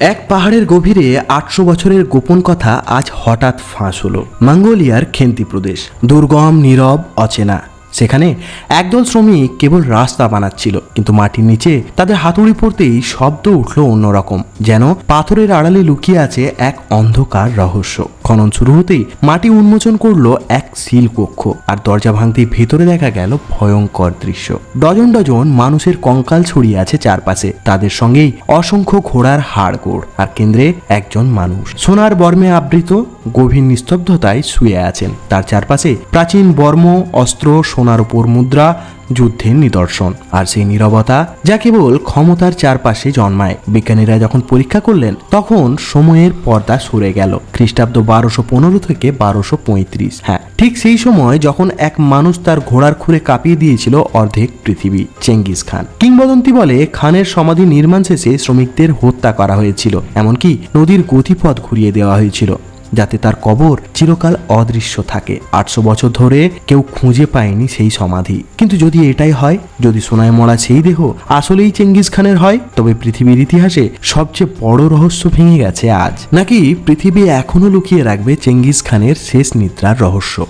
এক পাহাড়ের গভীরে আটশো বছরের গোপন কথা আজ হঠাৎ ফাঁস হলো। মঙ্গোলিয়ার খেন্তি প্রদেশ। দুর্গম, নীরব, অচেনা। সেখানে একদল শ্রমিক কেবল রাস্তা বানাচ্ছিল, কিন্তু মাটির নিচে তাদের হাতুড়ি পড়তেই শব্দ উঠল অন্যরকম, যেন পাথরের আড়ালে লুকিয়ে আছে এক অন্ধকার রহস্য। খনন শুরু হতেই মাটি উন্মোচন করল এক সিল কক্ষ আর দরজা ভাঙতেই ভেতরে দেখা গেল ভয়ঙ্কর দৃশ্য। ডজন ডজন মানুষের কঙ্কাল ছড়িয়ে আছে চারপাশে, তাদের সঙ্গেই অসংখ্য ঘোড়ার হাড়গোড় আর কেন্দ্রে একজন মানুষ। সোনার বর্মে আবৃত, গভীর নিস্তব্ধতায় শুয়ে আছেন। তার চারপাশে প্রাচীন বর্ম, অস্ত্র, সোনার উপর মুদ্রা যুদ্ধের নিদর্শন। আর সেই নীরবতা যা কেবল ক্ষমতার চারপাশে জন্মায়। বিজ্ঞানীরা যখন পরীক্ষা করলেন, তখন সময়ের পর্দা সরে গেল। খ্রিস্টাব্দ বারোশো পনেরো থেকে বারোশো পঁয়ত্রিশ। হ্যাঁ ঠিক সেই সময় যখন এক মানুষ তার ঘোড়ার খুরে কাঁপিয়ে দিয়েছিল অর্ধেক পৃথিবী, চেঙ্গিস খান। কিংবদন্তি বলে খানের সমাধি নির্মাণ শেষে শ্রমিকদের হত্যা করা হয়েছিল। এমনকি নদীর গতিপথ ঘুরিয়ে দেওয়া হয়েছিল। যাতে তার কবর চিরকাল অদৃশ্য থাকে। আটশো বছর ধরে কেউ খুঁজে পায়নি সেই সমাধি। কিন্তু যদি এটাই হয়, যদি সোনায় মরা সেই দেহ আসলেই চেঙ্গিস খানের হয়, তবে পৃথিবীর ইতিহাসে সবচেয়ে বড় রহস্য ভেঙে গেছে আজ। নাকি পৃথিবী এখনও লুকিয়ে রাখবে চেঙ্গিস খানের শেষ নিদ্রার রহস্য?